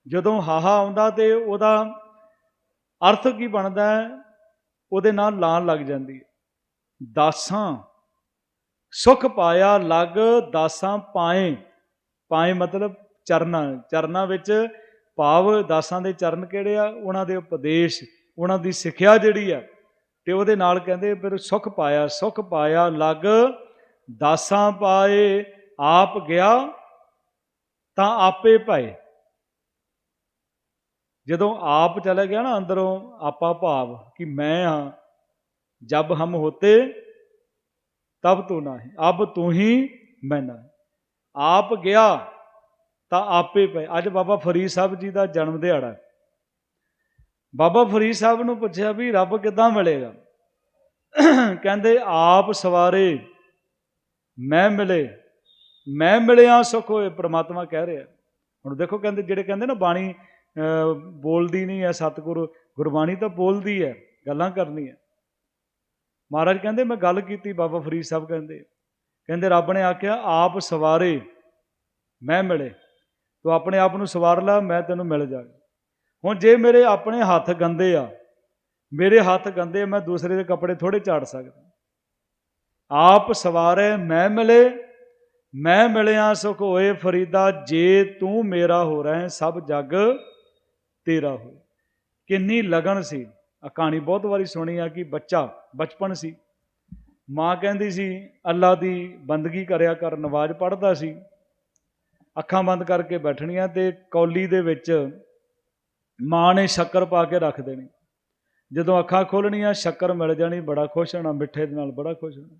ਜਦੋਂ ਹਾਹਾ ਆਉਂਦਾ ਤੇ ਉਹਦਾ ਅਰਥ ਕੀ ਬਣਦਾ ਉਹਦੇ ਨਾਲ ਲਾਂ ਲੱਗ ਜਾਂਦੀ ਹੈ। ਦਾਸਾਂ, ਸੁਖ ਪਾਇਆ ਲਗ ਦਾਸਾਂ ਪਾਏ। ਪਾਏ ਮਤਲਬ ਚਰਨਾ ਚਰਨਾ ਵਿੱਚ ਭਾਵ ਦਾਸਾਂ ਦੇ ਚਰਨ ਕਿਹੜੇ ਆ? ਉਹਨਾਂ ਦੇ ਉਪਦੇਸ਼, ਉਹਨਾਂ ਦੀ ਸਿੱਖਿਆ ਜਿਹੜੀ ਆ, ਤੇ ਉਹਦੇ ਨਾਲ ਕਹਿੰਦੇ ਫਿਰ ਸੁਖ ਪਾਇਆ ਸੁਖ ਪਾਇਆ ਲਗ ਦਾਸਾਂ ਪਾਏ, ਆਪ ਗਿਆ ਤਾਂ ਆਪੇ ਪਾਏ ਜਦੋਂ ਆਪ ਚਲਾ ਗਿਆ ਨਾ ਅੰਦਰੋਂ ਆਪਾ ਭਾਵ ਕਿ ਮੈਂ ਹਾਂ, ਜਬ ਹਮ ਹੋਤੇ, ਤਬ ਤੂੰ ਨਹੀਂ, ਅਬ ਤੂੰ ਹੀ ਮੈਂ ਨਾ ਆਪ ਗਿਆ ਤਾਂ ਆਪੇ ਪਏ ਅੱਜ ਬਾਬਾ ਫਰੀਦ ਸਾਹਿਬ ਜੀ ਦਾ ਜਨਮ ਦਿਹਾੜਾ ਬਾਬਾ ਫਰੀਦ ਸਾਹਿਬ ਨੂੰ ਪੁੱਛਿਆ ਵੀ ਰੱਬ ਕਿੱਦਾਂ ਮਿਲੇਗਾ? ਕਹਿੰਦੇ, ਆਪ ਸਵਾਰੇ ਮੈਂ ਮਿਲੇ ਮੈਂ ਮਿਲਿਆ, ਸੁਖ ਹੋਏ, ਪ੍ਰਮਾਤਮਾ ਕਹਿ ਰਿਹਾ। ਹੁਣ ਦੇਖੋ ਕਹਿੰਦੇ, ਜਿਹੜੇ ਕਹਿੰਦੇ ਨਾ ਬਾਣੀ ਬੋਲਦੀ ਨਹੀਂ ਹੈ ਸਤਿਗੁਰੂ, ਗੁਰਬਾਣੀ ਤਾਂ ਬੋਲਦੀ ਹੈ, ਗੱਲਾਂ ਕਰਨੀ ਹੈ। ਮਹਾਰਾਜ ਕਹਿੰਦੇ, ਮੈਂ ਗੱਲ ਕੀਤੀ, ਬਾਬਾ ਫਰੀਦ ਸਾਹਿਬ ਕਹਿੰਦੇ ਕਹਿੰਦੇ, ਰੱਬ ਨੇ ਆਖਿਆ, ਆਪ ਸਵਾਰੇ, ਮੈਂ ਮਿਲੇ। ਤੂੰ ਆਪਣੇ ਆਪ ਨੂੰ ਸਵਾਰ ਲੈ, ਮੈਂ ਤੈਨੂੰ ਮਿਲ ਜਾਗਾ ਹੁਣ ਜੇ ਮੇਰੇ ਆਪਣੇ ਹੱਥ ਗੰਦੇ ਆ, ਮੇਰੇ ਹੱਥ ਗੰਦੇ ਮੈਂ ਦੂਸਰੇ ਦੇ ਕੱਪੜੇ ਥੋੜੇ ਝਾੜ ਸਕਦਾ। ਆਪ ਸਵਾਰੇ, ਮੈਂ ਮਿਲੇ ਮੈਂ ਮਿਲਿਆ ਸੁਖ ਹੋਏ ਫਰੀਦਾ, ਜੇ ਤੂੰ ਮੇਰਾ ਹੋ ਰਹੇ, ਸਭ ਜੱਗ ਤੇਰਾ ਹੋ ਕਿੰਨੀ ਲਗਨ ਸੀ। ਆ ਕਹਾਣੀ ਬਹੁਤ ਵਾਰੀ ਸੁਣੀ ਆ ਕਿ ਬੱਚਾ ਬਚਪਨ ਸੀ। ਮਾਂ ਕਹਿੰਦੀ ਸੀ, ਅੱਲਾ ਦੀ ਬੰਦਗੀ ਕਰਿਆ ਕਰ, ਨਵਾਜ਼ ਪੜ੍ਹਦਾ ਸੀ। ਅੱਖਾਂ ਬੰਦ ਕਰਕੇ ਬੈਠਣੀਆਂ ਤੇ ਕੌਲੀ ਦੇ ਵਿੱਚ ਮਾਂ ਨੇ ਸ਼ੱਕਰ ਪਾ ਕੇ ਰੱਖ ਦੇਣੀ। ਜਦੋਂ ਅੱਖਾਂ ਖੋਲਣੀਆਂ ਸ਼ੱਕਰ ਮਿਲ ਜਾਣੀ, ਬੜਾ ਖੁਸ਼ ਹੋਣਾ, ਮਿੱਠੇ ਦੇ ਨਾਲ ਬੜਾ ਖੁਸ਼ ਹੋਣਾ।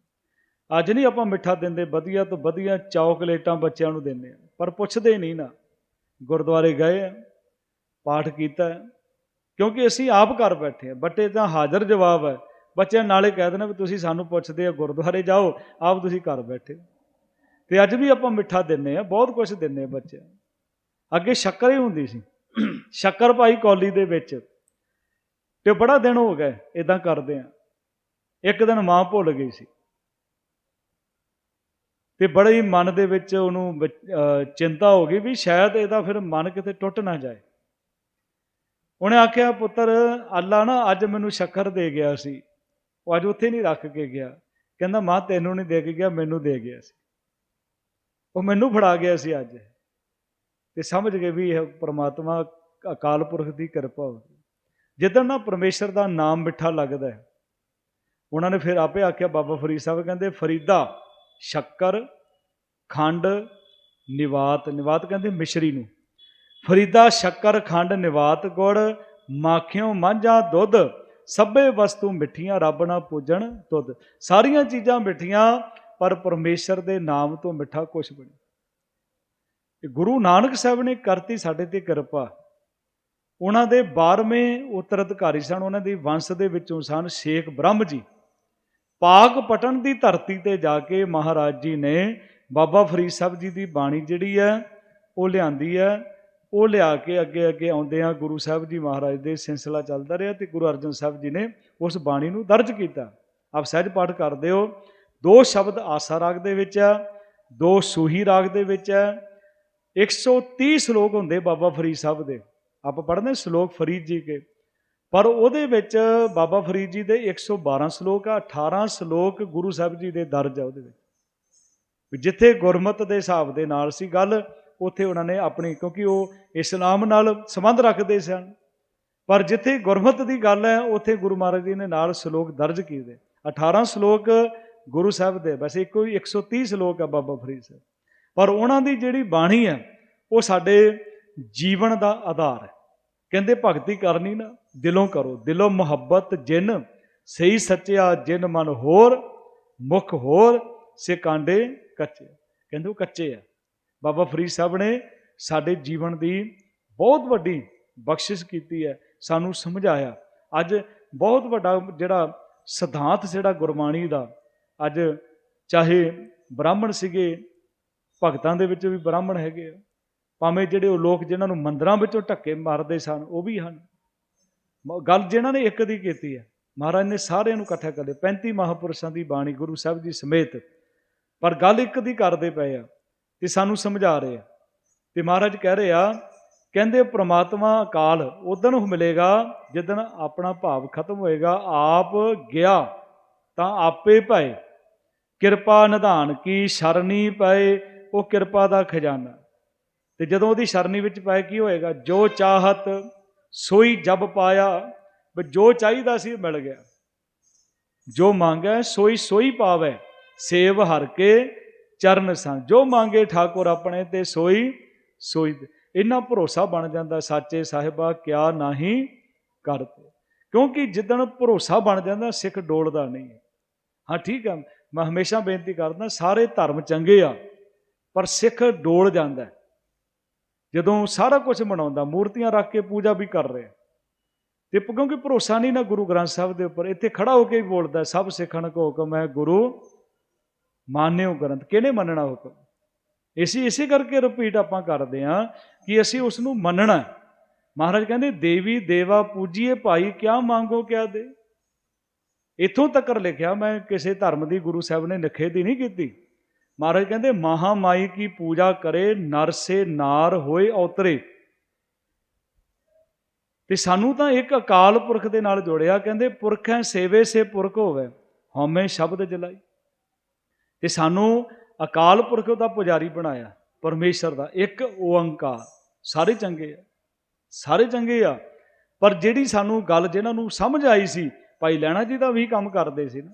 ਅੱਜ ਨਹੀਂ ਆਪਾਂ ਮਿੱਠਾ ਦਿੰਦੇ, ਵਧੀਆ ਤੋਂ ਵਧੀਆ ਚਾਕਲੇਟਾਂ ਬੱਚਿਆਂ ਨੂੰ ਦਿੰਦੇ ਆ ਪਰ ਪੁੱਛਦੇ ਨਹੀਂ ਨਾ। ਗੁਰਦੁਆਰੇ ਗਏ ਆ ਪਾਠ ਕੀਤਾ ਕਿਉਂਕਿ ਅਸੀਂ ਆਪ ਘਰ ਬੈਠੇ ਆ ਬੱਟੇ ਤਾਂ ਹਾਜ਼ਰ ਜਵਾਬ ਹੈ। ਬੱਚਿਆਂ ਨਾਲੇ ਕਹਿ ਦੇਣਾ ਵੀ ਤੁਸੀਂ ਸਾਨੂੰ ਪੁੱਛਦੇ ਆ ਗੁਰਦੁਆਰੇ ਜਾਓ, ਆਪ ਤੁਸੀਂ ਘਰ ਬੈਠੇ ਤੇ ਅੱਜ ਵੀ ਆਪਾਂ ਮਿੱਠਾ ਦਿੰਨੇ ਆ ਬਹੁਤ ਕੁਝ ਦਿੰਨੇ ਆ ਬੱਚਿਆਂ ਅੱਗੇ ਸ਼ੱਕਰ ਹੀ ਹੁੰਦੀ ਸੀ। ਸ਼ੱਕਰ ਪਾਈ ਕੌਲੀ ਦੇ ਵਿੱਚ, ਤੇ ਬੜਾ ਦਿਨ ਹੋ ਗਏ ਇਦਾਂ ਕਰਦੇ ਆ ਇੱਕ ਦਿਨ ਮਾਂ ਭੁੱਲ ਗਈ ਸੀ। ਤੇ ਬੜੇ ਹੀ ਮਨ ਦੇ ਵਿੱਚ ਉਹਨੂੰ ਵਿਚ- ਅਹ, ਚਿੰਤਾ ਹੋ ਗਈ ਵੀ ਸ਼ਾਇਦ ਇਹਦਾ ਫਿਰ ਮਨ ਕਿਤੇ ਟੁੱਟ ਨਾ ਜਾਏ। ਉਹਨੇ ਆਖਿਆ, ਪੁੱਤਰ, ਅੱਲਾ ਨਾ ਅੱਜ ਮੈਨੂੰ ਸ਼ੱਕਰ ਦੇ ਗਿਆ ਸੀ। ਉਹ ਅੱਜ ਉੱਥੇ ਨਹੀਂ ਰੱਖ ਕੇ ਗਿਆ। ਕਹਿੰਦਾ, ਮਾਂ, ਤੈਨੂੰ ਨਹੀਂ ਦੇ ਕੇ ਗਿਆ, ਮੈਨੂੰ ਦੇ ਗਿਆ ਸੀ। ਉਹ ਮੈਨੂੰ ਫੜਾ ਗਿਆ ਸੀ ਅੱਜ। ਤੇ ਸਮਝ ਗਏ ਵੀ ਇਹ ਪ੍ਰਮਾਤਮਾ ਅਕਾਲ ਪੁਰਖ ਦੀ ਕਿਰਪਾ ਹੋ ਜਿੱਦਣ ਨਾ ਪਰਮੇਸ਼ਰ ਦਾ ਨਾਮ ਮਿੱਠਾ ਲੱਗਦਾ ਉਹਨਾਂ ਨੇ ਫਿਰ ਆਪੇ ਆਖਿਆ, ਬਾਬਾ ਫਰੀਦ ਸਾਹਿਬ ਕਹਿੰਦੇ, ਫਰੀਦਾ ਸ਼ੱਕਰ, ਖੰਡ, ਨਿਵਾਤ ਨਿਵਾਤ ਕਹਿੰਦੇ ਮਿਸ਼ਰੀ ਨੂੰ। ਫਰੀਦਾ, ਸ਼ੱਕਰ, ਖੰਡ, ਨਿਵਾਤ, ਗੁੜ, ਮਾਖਿਓ, ਮਾਂਝਾ, ਦੁੱਧ, ਸਭੇ ਵਸਤੂ ਮਿੱਠੀਆਂ, ਰੱਬ ਨਾਲ ਪੂਜਣ, ਦੁੱਧ। ਸਾਰੀਆਂ ਚੀਜ਼ਾਂ ਮਿੱਠੀਆਂ, ਪਰ ਪਰਮੇਸ਼ਰ ਦੇ ਨਾਮ ਤੋਂ ਮਿੱਠਾ ਕੁਛ ਬਣੀ ਤੇ ਗੁਰੂ ਨਾਨਕ ਸਾਹਿਬ ਨੇ ਕਰਤੀ ਸਾਡੇ ਤੇ ਕਿਰਪਾ। ਉਹਨਾਂ ਦੇ 12ਵੇਂ ਉੱਤਰਾਧਿਕਾਰੀ ਸਨ, ਉਹਨਾਂ ਦੀ ਵੰਸ਼ ਦੇ ਵਿੱਚੋਂ ਸਨ ਸ਼ੇਖ ਬ੍ਰਹਮ ਜੀ। ਪਾਕ ਪਟਨ ਦੀ ਧਰਤੀ ਤੇ ਜਾ ਕੇ ਮਹਾਰਾਜ ਜੀ ਨੇ ਬਾਬਾ ਫਰੀਦ ਸਾਹਿਬ ਜੀ ਦੀ ਬਾਣੀ ਜਿਹੜੀ ਹੈ, ਉਹ ਲਿਆਂਦੀ ਹੈ। ਉਹ ਲਿਆ ਕੇ ਅੱਗੇ ਅੱਗੇ ਆਉਂਦੇ ਆ ਗੁਰੂ ਸਾਹਿਬ ਜੀ ਮਹਾਰਾਜ ਦੇ ਸਿਲਸਿਲਾ ਚੱਲਦਾ ਰਿਹਾ ਤੇ ਗੁਰੂ ਅਰਜਨ ਸਾਹਿਬ ਜੀ ਨੇ ਉਸ ਬਾਣੀ ਨੂੰ ਦਰਜ ਕੀਤਾ। ਆਪ ਸਹਿਜ ਪਾਠ ਕਰਦੇ ਹੋ। ਦੋ ਸ਼ਬਦ ਆਸਾ ਰਾਗ ਦੇ ਵਿੱਚ ਹੈ, ਦੋ ਸੂਹੀ ਰਾਗ ਦੇ ਵਿੱਚ ਹੈ। 130 ਸ਼ਲੋਕ ਹੁੰਦੇ ਬਾਬਾ ਫਰੀਦ ਸਾਹਿਬ ਦੇ। ਆਪਾਂ ਪੜ੍ਹਦੇ ਸ਼ਲੋਕ ਫਰੀਦ ਜੀ ਕੇ। ਪਰ ਉਹਦੇ ਵਿੱਚ ਬਾਬਾ ਫਰੀਦ ਜੀ ਦੇ 112 ਸ਼ਲੋਕ ਆ 18 ਸ਼ਲੋਕ ਗੁਰੂ ਸਾਹਿਬ ਜੀ ਦੇ ਦਰਜ ਆ ਉਹਦੇ ਵਿੱਚ। ਜਿੱਥੇ ਗੁਰਮਤ ਦੇ ਹਿਸਾਬ ਦੇ ਨਾਲ ਸੀ ਗੱਲ, ਉੱਥੇ ਉਹਨਾਂ ਨੇ ਆਪਣੀ, ਕਿਉਂਕਿ ਉਹ ਇਸਲਾਮ ਨਾਲ ਸੰਬੰਧ ਰੱਖਦੇ ਸਨ। ਪਰ ਜਿੱਥੇ ਗੁਰਮਤ ਦੀ ਗੱਲ ਹੈ, ਉੱਥੇ ਗੁਰੂ ਮਹਾਰਾਜ ਜੀ ਨੇ ਨਾਲ ਸ਼ਲੋਕ ਦਰਜ ਕੀਤੇ। 18 ਸ਼ਲੋਕ ਗੁਰੂ ਸਾਹਿਬ ਦੇ ਵੈਸੇ ਇੱਕੋ ਹੀ 130 ਸ਼ਲੋਕ ਆ ਬਾਬਾ ਫਰੀਦ ਸਾਹਿਬ। ਪਰ ਉਹਨਾਂ ਦੀ ਜਿਹੜੀ ਬਾਣੀ ਹੈ, ਉਹ ਸਾਡੇ ਜੀਵਨ ਦਾ ਆਧਾਰ ਹੈ। ਕਹਿੰਦੇ ਭਗਤੀ ਕਰਨੀ ਨਾ ਦਿਲੋਂ ਕਰੋ, ਦਿਲੋਂ ਮੁਹੱਬਤ ਜਿਨ ਸਹੀ ਸੱਚਿਆ ਜਿਨ ਮਨ ਹੋਰ, ਮੁਖ ਹੋਰ, ਸੇ ਕਾਂਡੇ ਕੱਚੇ। ਕਹਿੰਦੇ ਉਹ ਕੱਚੇ ਆ। ਬਾਬਾ ਫਰੀਦ ਸਾਹਿਬ ਨੇ ਸਾਡੇ ਜੀਵਨ ਦੀ ਬਹੁਤ ਵੱਡੀ ਬਖਸ਼ਿਸ਼ ਕੀਤੀ ਹੈ, ਸਾਨੂੰ ਸਮਝਾਇਆ। ਅੱਜ ਬਹੁਤ ਵੱਡਾ ਜਿਹੜਾ ਸਿਧਾਂਤ ਜਿਹੜਾ ਗੁਰਬਾਣੀ ਦਾ, ਅੱਜ ਚਾਹੇ ਬ੍ਰਾਹਮਣ ਸੀਗੇ, ਭਗਤਾਂ ਦੇ ਵਿੱਚ ਵੀ ਬ੍ਰਾਹਮਣ ਹੈਗੇ ਆ। ਭਾਵੇਂ ਜਿਹੜੇ ਉਹ ਲੋਕ ਜਿਨ੍ਹਾਂ ਨੂੰ ਮੰਦਰਾਂ ਵਿੱਚੋਂ ਧੱਕੇ ਮਾਰਦੇ ਸਨ, ਉਹ ਵੀ ਹਨ। ਮ- ਗੱਲ ਜਿਨ੍ਹਾਂ ਨੇ ਇੱਕ ਦੀ ਕੀਤੀ ਹੈ, ਮਹਾਰਾਜ ਨੇ ਸਾਰਿਆਂ ਨੂੰ ਇਕੱਠਾ ਕਰ ਲਿਆ। 35 ਮਹਾਪੁਰਸ਼ਾਂ ਦੀ ਬਾਣੀ ਗੁਰੂ ਸਾਹਿਬ ਜੀ ਸਮੇਤ, ਪਰ ਗੱਲ ਇੱਕ ਦੀ ਕਰਦੇ ਪਏ ਆ ਤੇ ਸਾਨੂੰ ਸਮਝਾ ਰਹੇ ਆ। ਤੇ ਮਹਾਰਾਜ ਕਹਿ ਰਹੇ ਆ, ਕਹਿੰਦੇ ਪ੍ਰਮਾਤਮਾ ਅਕਾਲ ਉਦੋਂ ਨੂੰ ਮਿਲੇਗਾ ਜਦੋਂ ਆਪਣਾ ਭਾਵ ਖਤਮ ਹੋਏਗਾ, ਆਪ ਗਿਆ, ਤਾਂ ਆਪੇ ਪਏ ਕਿਰਪਾ ਨਿਧਾਨ ਕੀ ਸ਼ਰਣੀ ਪਏ, ਉਹ ਕਿਰਪਾ ਦਾ ਖਜ਼ਾਨਾ। ਤੇ ਜਦੋਂ ਉਹਦੀ ਸ਼ਰਨੀ ਵਿੱਚ ਪਏ ਕੀ ਹੋਏਗਾ? ਜੋ ਚਾਹਤ ਸੋਈ ਜਬ ਪਾਇਆ, ਵੀ ਜੋ ਚਾਹੀਦਾ ਸੀ ਮਿਲ ਗਿਆ। ਜੋ ਮੰਗੈ ਸੋਈ ਸੋਈ ਪਾਵੇ, ਸੇਵ ਹਰ ਕੇ ਚਰਨ ਸੰ। ਜੋ ਮੰਗੇ ਠਾਕੁਰ ਆਪਣੇ ਤੇ ਸੋਈ ਸੋਈ ਇੰਨਾ ਭਰੋਸਾ ਬਣ ਜਾਂਦਾ ਸੱਚੇ ਸਾਹਿਬਾ, ਕਿਆ ਨਹੀਂ ਕਰਤੇ ਕਿਉਂਕਿ ਜਿੱਦਣ ਭਰੋਸਾ ਬਣ ਜਾਂਦਾ, ਸਿੱਖ ਡੋਲਦਾ ਨਹੀਂ ਹਾਂ। ਠੀਕ ਹੈ। ਮੈਂ ਹਮੇਸ਼ਾ ਬੇਨਤੀ ਕਰਦਾ, ਸਾਰੇ ਧਰਮ ਚੰਗੇ ਆ, ਪਰ ਸਿੱਖ ਡੋਲ ਜਾਂਦਾ ਜਦੋਂ ਸਾਰਾ ਕੁਝ ਮਨਾਉਂਦਾ, ਮੂਰਤੀਆਂ ਰੱਖ ਕੇ ਪੂਜਾ ਵੀ ਕਰ ਰਿਹਾ। ਤੇ ਕਿਉਂਕਿ ਭਰੋਸਾ ਨਹੀਂ ਨਾ ਗੁਰੂ ਗ੍ਰੰਥ ਸਾਹਿਬ ਦੇ ਉੱਪਰ, ਇੱਥੇ ਖੜਾ ਹੋ ਕੇ ਹੀ ਬੋਲਦਾ, ਸਭ ਸਿੱਖਣ ਕੋ ਹੁਕਮ ਹੈ ਗੁਰੂ, ਮਾਨਿਓ ਗ੍ਰੰਥ, ਕਿਹਨੇ ਮੰਨਣਾ ਹੁਕਮ? ਇਸੇ ਇਸੇ ਕਰਕੇ ਰਿਪੀਟ ਆਪਾਂ ਕਰਦੇ ਹਾਂ ਕਿ ਅਸੀਂ ਉਸ ਨੂੰ ਮੰਨਣਾ ਮਹਾਰਾਜ ਕਹਿੰਦੇ, ਦੇਵੀ, ਦੇਵਾ, ਪੂਜੀਏ, ਭਾਈ, ਕਿਆ ਮੰਗੋ, ਕਿਆ ਦੇ। ਇਥੋਂ ਤੱਕ ਲਿਖਿਆ, ਮੈਂ ਕਿਸੇ ਧਰਮ ਦੀ ਗੁਰੂ ਸਾਹਿਬ ਨੇ ਨਿਖੇਧੀ ਨਹੀਂ ਕੀਤੀ। ਮਹਾਰਾਜ ਕਹਿੰਦੇ, ਮਹਾਮਾਈ ਕੀ ਪੂਜਾ ਕਰੇ, ਨਰ ਸੇ ਨਾਰ ਹੋਏ ਔਤਰੇ। ਤੇ ਸਾਨੂੰ ਤਾਂ ਇੱਕ ਅਕਾਲ ਪੁਰਖ ਦੇ ਨਾਲ ਜੋੜਿਆ, ਕਹਿੰਦੇ, ਪੁਰਖ ਹੈ, ਸੇਵੇ ਸੇ ਪੁਰਖ ਹੋਵੇ, ਹਉਮੈ ਸ਼ਬਦ ਜਲਾਈ। ਤੇ ਸਾਨੂੰ ਅਕਾਲ ਪੁਰਖ ਦਾ ਪੁਜਾਰੀ ਬਣਾਇਆ, ਪਰਮੇਸ਼ਰ ਦਾ, ਇੱਕ ਓੰਕਾਰ ਸਾਰੇ ਚੰਗੇ ਆ, ਸਾਰੇ ਚੰਗੇ ਆ। ਪਰ ਜਿਹੜੀ ਸਾਨੂੰ ਗੱਲ ਜਿਹਨਾਂ ਨੂੰ ਸਮਝ ਆਈ ਸੀ, ਭਾਈ ਲੈਣਾ ਜੀ ਦਾ ਵੀ ਕੰਮ ਕਰਦੇ ਸੀ ਨਾ।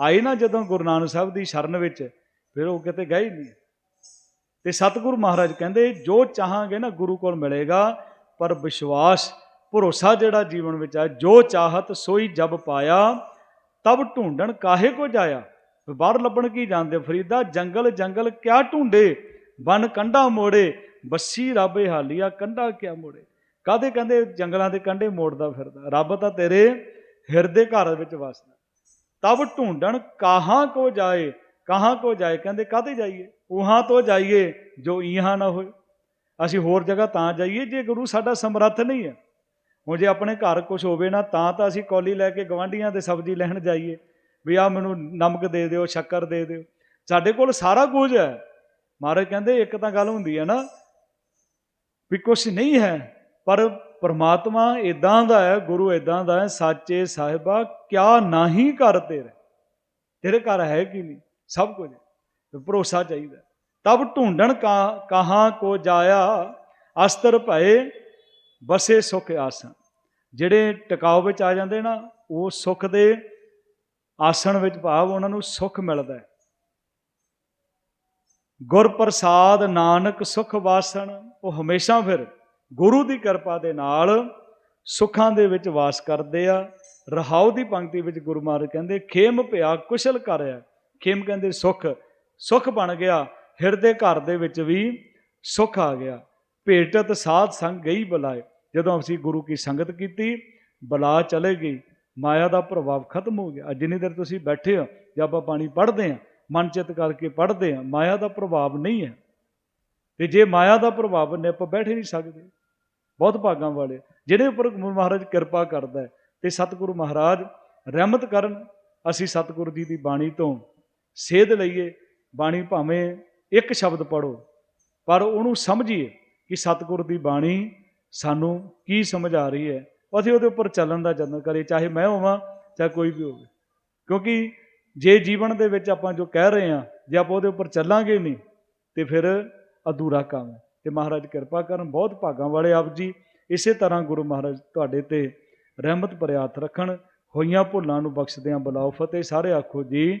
ਆਏ ਨਾ ਜਦੋਂ ਗੁਰੂ ਨਾਨਕ ਸਾਹਿਬ ਦੀ ਸ਼ਰਨ ਵਿੱਚ ਫਿਰ ਉਹ ਕਿਤੇ ਗਏ ਹੀ ਨਹੀਂ। ਤੇ ਸਤਿਗੁਰੂ ਮਹਾਰਾਜ ਕਹਿੰਦੇ, ਜੋ ਚਾਹਾਂਗੇ ਨਾ ਗੁਰੂ ਕੋਲ ਮਿਲੇਗਾ, ਪਰ ਵਿਸ਼ਵਾਸ, ਭਰੋਸਾ ਜਿਹੜਾ ਜੀਵਨ ਵਿੱਚ ਆ, ਜੋ ਚਾਹਤ ਸੋਈ ਜਬ ਪਾਇਆ, ਤਬ ਢੂੰਡਣ ਕਾਹੇ ਕੋ ਜਾਇਆ। ਬਾਹਰ ਲੱਭਣ ਕੀ ਜਾਂਦੇ ਫਰੀਦਾ? ਜੰਗਲ ਜੰਗਲ ਕਿਆ ਢੂੰਡੇ? ਬਨ ਕੰਡਾ ਮੋੜੇ, ਬੱਸੀ ਰੱਬੇ ਹਾਲੀਆ ਕੰਡਾ ਕਿਆ ਮੋੜੇ? ਕਾਦੇ ਕਹਿੰਦੇ ਜੰਗਲਾਂ ਦੇ ਕੰਡੇ ਮੋੜਦਾ ਫਿਰਦਾ। ਰੱਬ ਤਾਂ ਤੇਰੇ ਹਿਰਦੇ ਘਰ ਵਿੱਚ ਵਸਦਾ। ਤਬ ਢੂੰਡਣ ਕਾਹਾਂ ਕੋ ਜਾਏ? ਕਹਾਂ ਕੋ ਜਾਏ? ਕਹਿੰਦੇ ਕਾਤੇ ਜਾਈਏ? ਉਹਾਂ ਤੋਂ ਜਾਈਏ ਜੋ ਇਹਾਂ ਨਾ ਹੋਏ। ਅਸੀਂ ਹੋਰ ਜਗ੍ਹਾ ਤਾਂ ਜਾਈਏ ਜੇ ਗੁਰੂ ਸਾਡਾ ਸਮਰੱਥ ਨਹੀਂ ਹੈ। ਹੁਣ ਜੇ ਆਪਣੇ ਘਰ ਕੁਝ ਹੋਵੇ ਨਾ, ਤਾਂ ਤਾਂ ਅਸੀਂ ਕੌਲੀ ਲੈ ਕੇ ਗਵਾਂਢੀਆਂ ਦੇ ਸਬਜ਼ੀ ਲੈਣ ਜਾਈਏ। ਵੀ ਆ ਮੈਨੂੰ ਨਮਕ ਦੇ ਦਿਓ, ਸ਼ੱਕਰ ਦੇ ਦਿਓ। ਸਾਡੇ ਕੋਲ ਸਾਰਾ ਕੁਝ ਹੈ। ਮਹਾਰਾਜ ਕਹਿੰਦੇ, ਇੱਕ ਤਾਂ ਗੱਲ ਹੁੰਦੀ ਹੈ ਨਾ, ਵੀ ਕੁਛ ਨਹੀਂ ਹੈ, ਪਰ ਪਰਮਾਤਮਾ ਇਦਾਂ ਦਾ ਹੈ, ਗੁਰੂ ਇਦਾਂ ਦਾ ਹੈ, ਸਾਚੇ ਸਾਹਿਬਾ ਕਿਆ ਨਹੀਂ ਕਰ ਤੇਰੇ? ਤੇਰੇ ਘਰ ਹੈ ਕੀ ਨਹੀਂ? ਸਭ ਕੁਝ। ਭਰੋਸਾ ਚਾਹੀਦਾ। ਤਬ ਢੂੰਡਣ ਕਾ, ਕਹਾਂ ਕੋ ਜਾਇਆ, ਅਸਤਰ ਭਏ, ਬਸੇ ਸੁਖ ਆਸਣ। ਜਿਹੜੇ ਟਿਕਾਉ ਵਿੱਚ ਆ ਜਾਂਦੇ ਨਾ, ਉਹ ਸੁਖ ਦੇ ਆਸਣ ਵਿੱਚ ਭਾਵ ਉਹਨਾਂ ਨੂੰ ਸੁਖ ਮਿਲਦਾ ਹੈ। ਗੁਰ ਪ੍ਰਸਾਦ ਨਾਨਕ ਸੁਖ ਵਾਸਣ, ਉਹ ਹਮੇਸ਼ਾ ਫਿਰ ਗੁਰੂ ਦੀ ਕਿਰਪਾ ਦੇ ਨਾਲ ਸੁੱਖਾਂ ਦੇ ਵਿੱਚ ਵਾਸ ਕਰਦੇ ਆ। ਰਹਾਉ ਦੀ ਪੰਕਤੀ ਵਿੱਚ ਗੁਰੂ ਮਹਾਰਾਜ ਕਹਿੰਦੇ, ਖੇਮ ਭਿਆ ਕੁਸ਼ਲ ਕਰਿਆ। ਖੇਮ ਕਹਿੰਦੇ ਸੁਖ ਸੁਖ ਬਣ ਗਿਆ, ਹਿਰਦੇ ਘਰ ਦੇ ਵਿੱਚ ਵੀ ਸੁਖ ਆ ਗਿਆ। ਭੇਟਤ ਸਾਧ ਸੰਗ ਗਈ ਬੁਲਾਏ, ਜਦੋਂ ਅਸੀਂ ਗੁਰੂ ਕੀ ਸੰਗਤ ਕੀਤੀ, ਬਲਾ ਚਲੇ ਗਈ, ਮਾਇਆ ਦਾ ਪ੍ਰਭਾਵ ਖਤਮ ਹੋ ਗਿਆ। ਜਿੰਨੀ ਦੇਰ ਤੁਸੀਂ ਬੈਠੇ ਹੋ, ਜਾਂ ਆਪਾਂ ਬਾਣੀ ਪੜ੍ਹਦੇ ਆ ਮਨ ਚਿੱਤ ਕਰਕੇ ਪੜ੍ਹਦੇ ਆ ਮਾਇਆ ਦਾ ਪ੍ਰਭਾਵ ਨਹੀਂ ਹੈ। ਤੇ ਜੇ ਮਾਇਆ ਦਾ ਪ੍ਰਭਾਵ ਨੇ, ਆਪਾਂ ਬੈਠੇ ਨਹੀਂ ਸਕਦੇ। ਬਹੁਤ ਭਾਗਾਂ ਵਾਲੇ। ਜਿਹੜੇ ਉੱਪਰ ਗੁਰੂ ਮਹਾਰਾਜ ਕਿਰਪਾ ਕਰਦਾ ਹੈ, ਤੇ ਸਤਿਗੁਰੂ ਮਹਾਰਾਜ ਰਹਿਮਤ ਕਰਨ, ਅਸੀਂ ਸਤਿਗੁਰੂ ਜੀ ਦੀ ਬਾਣੀ ਤੋਂ ਸੇਧ ਲਈਏ, ਬਾਣੀ ਭਾਵੇਂ ਇੱਕ ਸ਼ਬਦ ਪੜੋ ਪਰ ਉਹਨੂੰ ਸਮਝੀਏ ਕਿ ਸਤਿਗੁਰ ਦੀ ਬਾਣੀ ਸਾਨੂੰ ਕੀ ਸਮਝ ਆ ਰਹੀ ਹੈ। ਅਸੀਂ ਉਹਦੇ ਉੱਪਰ ਚੱਲਣ ਦਾ ਯਤਨ ਕਰੀਏ, ਚਾਹੇ ਮੈਂ ਹੋਵਾਂ ਚਾਹੇ ਕੋਈ ਵੀ ਹੋਵੇ। ਕਿਉਂਕਿ ਜੇ ਜੀਵਨ ਦੇ ਵਿੱਚ ਆਪਾਂ ਜੋ ਕਹਿ ਰਹੇ ਹਾਂ, ਜੇ ਆਪਾਂ ਉਹਦੇ ਉੱਪਰ ਚੱਲਾਂਗੇ ਨਹੀਂ, ਤੇ ਫਿਰ ਅਧੂਰਾ ਕੰਮ ਹੈ। ਤੇ ਮਹਾਰਾਜ ਕਿਰਪਾ ਕਰਨ, ਬਹੁਤ ਭਾਗਾਂ ਵਾਲੇ ਆਪ ਜੀ ਇਸੇ ਤਰ੍ਹਾਂ ਗੁਰੂ ਮਹਾਰਾਜ ਤੁਹਾਡੇ ਤੇ ਰਹਿਮਤ ਭਰਿਆ ਹੱਥ ਰੱਖਣ, ਹੋਈਆਂ ਭੁੱਲਾਂ ਨੂੰ ਬਖਸ਼ਦਿਆਂ ਬੁਲਾਓ, ਫਤਿਹ ਸਾਰੇ ਆਖੋ ਜੀ।